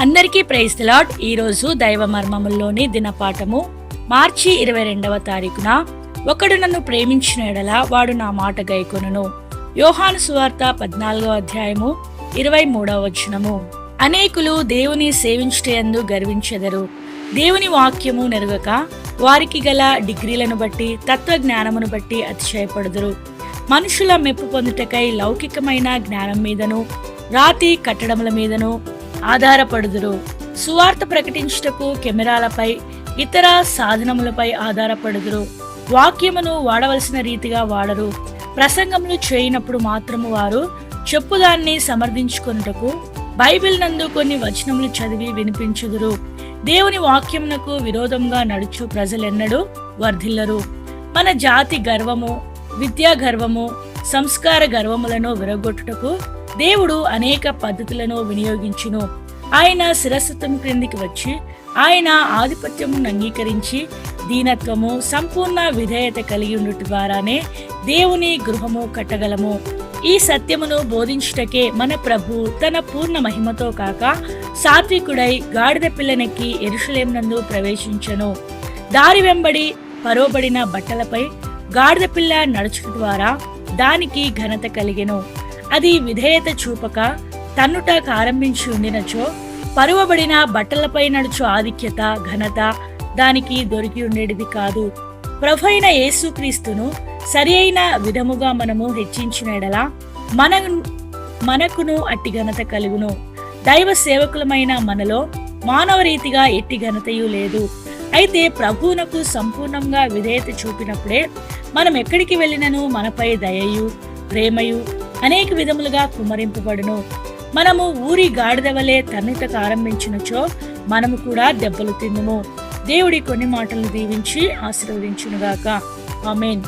అందరికీ praise lord ఈరోజు దైవ మర్మముల్లోని దినపాఠము. మార్చి ఇరవై రెండవ తారీఖున ఒకడు నన్ను ప్రేమించిన ఎడల వాడు నా మాట గైకొనును. యోహాను సువార్త పద్నాలుగో అధ్యాయము ఇరవై మూడవ వచనము. అనేకులు దేవుని సేవించటందు గర్వించెదరు. దేవుని వాక్యము నెరగక వారికి గల డిగ్రీలను బట్టి తత్వజ్ఞానమును బట్టి అతిశయపడుదురు. మనుషుల మెప్పు పొందుటకై లౌకికమైన జ్ఞానం మీదను రాతి కట్టడముల మీదను ఆధారపడుదురు. సువార్త ప్రకటించుటకు కెమెరాలపై ఇతర సాధనములపై ఆధారపడుదురు. వాక్యమును వాడవలసిన రీతిగా వాడరు. ప్రసంగములు చేయనప్పుడు మాత్రము వారు చెప్పుదాన్ని సమర్థించుకొనుటకు బైబిల్ నందు కొన్ని వచనములు చదివి వినిపించుదురు. దేవుని వాక్యమునకు విరోధంగా నడుచు ప్రజలెన్నడూ వర్ధిల్లరు. మన జాతి గర్వము విద్యా గర్వము సంస్కార గర్వములను విరగొట్టుటకు దేవుడు అనేక పద్ధతులను వినియోగించును. ఆయన శిరస్సుతం క్రిందికి వచ్చి ఆయన ఆధిపత్యమును అంగీకరించి దీనత్వము సంపూర్ణ విధేయత కలిగి ఉండుట ద్వారానే దేవుని గృహము కట్టగలము. ఈ సత్యమును బోధించుటకే మన ప్రభు తన పూర్ణ మహిమతో కాక సాత్వికుడై గాడిద పిల్లనెక్కి ఎరుషులేమునందు నందు ప్రవేశించను. దారి వెంబడి పరోబడిన బట్టలపై గాడిద పిల్ల నడుచుట ద్వారా దానికి ఘనత కలిగెను. అది విధేయత చూపక తన్నుట కారంభించి ఉండినచో పరువబడిన బట్టలపై నడుచు ఆధిక్యత ఘనత దానికి దొరికి ఉండేటిది కాదు. ప్రభైన యేసుక్రీస్తును సరి అయిన విధముగా మనము హెచ్చించినడలా మన మనకును అట్టి ఘనత కలుగును. దైవ సేవకులమైన మనలో మానవ రీతిగా ఎట్టి ఘనతయు లేదు. అయితే ప్రభువునకు సంపూర్ణంగా విధేయత చూపినప్పుడే మనం ఎక్కడికి వెళ్ళినను? మనపై దయయు ప్రేమయు అనేక విధములుగా కుమరింపబడును. మనము ఊరి గాడిద వలె తన్నుటకు ఆరంభించినచో మనము కూడా దెబ్బలు తిందుము దేవుడి కొన్ని మాటలు దీవించి ఆశీర్వదించునుగాక. ఆమెన్.